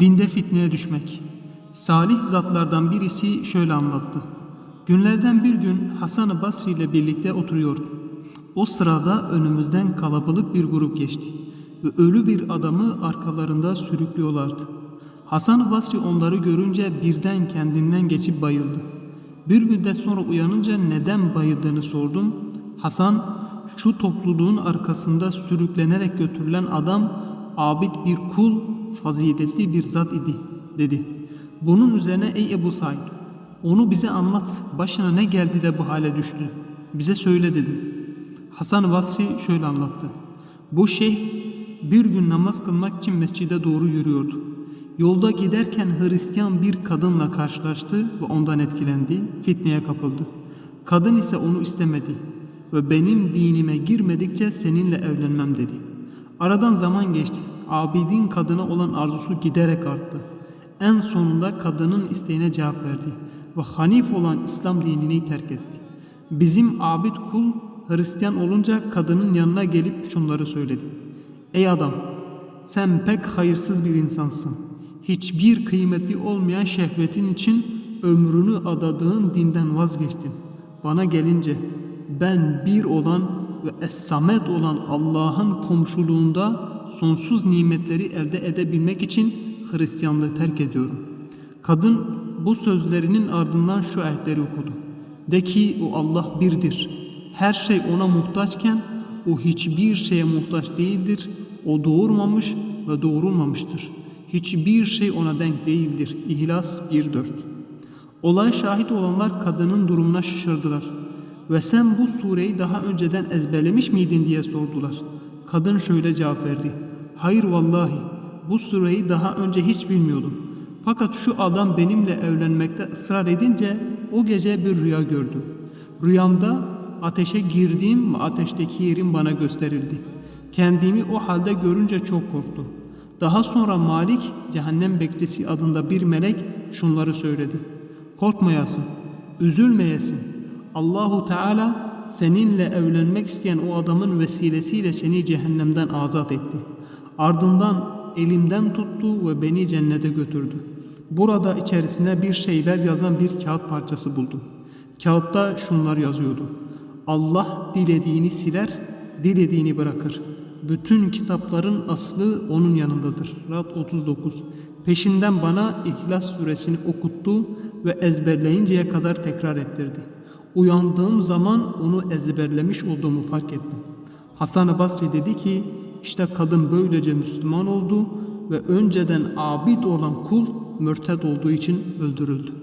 Dinde fitneye düşmek. Salih zatlardan birisi şöyle anlattı. Günlerden bir gün Hasan-ı Basri ile birlikte oturuyordu. O sırada önümüzden kalabalık bir grup geçti ve ölü bir adamı arkalarında sürüklüyorlardı. Hasan-ı Basri onları görünce birden kendinden geçip bayıldı. Bir müddet sonra uyanınca neden bayıldığını sordum. Hasan, şu topluluğun arkasında sürüklenerek götürülen adam abid bir kul, faziletli bir zat idi, dedi. Bunun üzerine ey Ebu Said, onu bize anlat, başına ne geldi de bu hale düştü, bize söyle dedim. Hasan Basri şöyle anlattı. Bu şeyh bir gün namaz kılmak için mescide doğru yürüyordu. Yolda giderken Hristiyan bir kadınla karşılaştı ve ondan etkilendi, fitneye kapıldı. Kadın ise onu istemedi ve benim dinime girmedikçe seninle evlenmem dedi. Aradan zaman geçti. Abidin kadına olan arzusu giderek arttı. En sonunda kadının isteğine cevap verdi ve hanif olan İslam dinini terk etti. Bizim abid kul Hristiyan olunca kadının yanına gelip şunları söyledi. Ey adam sen pek hayırsız bir insansın. Hiçbir kıymeti olmayan şehvetin için ömrünü adadığın dinden vazgeçtin. Bana gelince ben bir olan ve Es-Samet olan Allah'ın komşuluğunda sonsuz nimetleri elde edebilmek için Hristiyanlığı terk ediyorum. Kadın bu sözlerinin ardından şu ayetleri okudu. De ki o Allah birdir. Her şey ona muhtaçken o hiçbir şeye muhtaç değildir. O doğurmamış ve doğurulmamıştır. Hiçbir şey ona denk değildir. İhlas 1.4 Olay şahit olanlar kadının durumuna şaşırdılar. Ve sen bu sureyi daha önceden ezberlemiş miydin diye sordular. Kadın şöyle cevap verdi. Hayır vallahi bu sureyi daha önce hiç bilmiyordum. Fakat şu adam benimle evlenmekte ısrar edince o gece bir rüya gördüm. Rüyamda ateşe girdiğim ve ateşteki yerim bana gösterildi. Kendimi o halde görünce çok korktum. Daha sonra Malik cehennem bekçisi adında bir melek şunları söyledi. Korkmayasın, üzülmeyesin. Allahu Teala seninle evlenmek isteyen o adamın vesilesiyle seni cehennemden azat etti. Ardından elimden tuttu ve beni cennete götürdü. Burada içerisinde bir şeyler yazan bir kağıt parçası buldum. Kağıtta şunlar yazıyordu. Allah dilediğini siler, dilediğini bırakır. Bütün kitapların aslı onun yanındadır. Rad 39. Peşinden bana İhlas suresini okuttu ve ezberleyinceye kadar tekrar ettirdi. Uyandığım zaman onu ezberlemiş olduğumu fark ettim. Hasan-ı Basri dedi ki, işte kadın böylece Müslüman oldu ve önceden abid olan kul mürted olduğu için öldürüldü.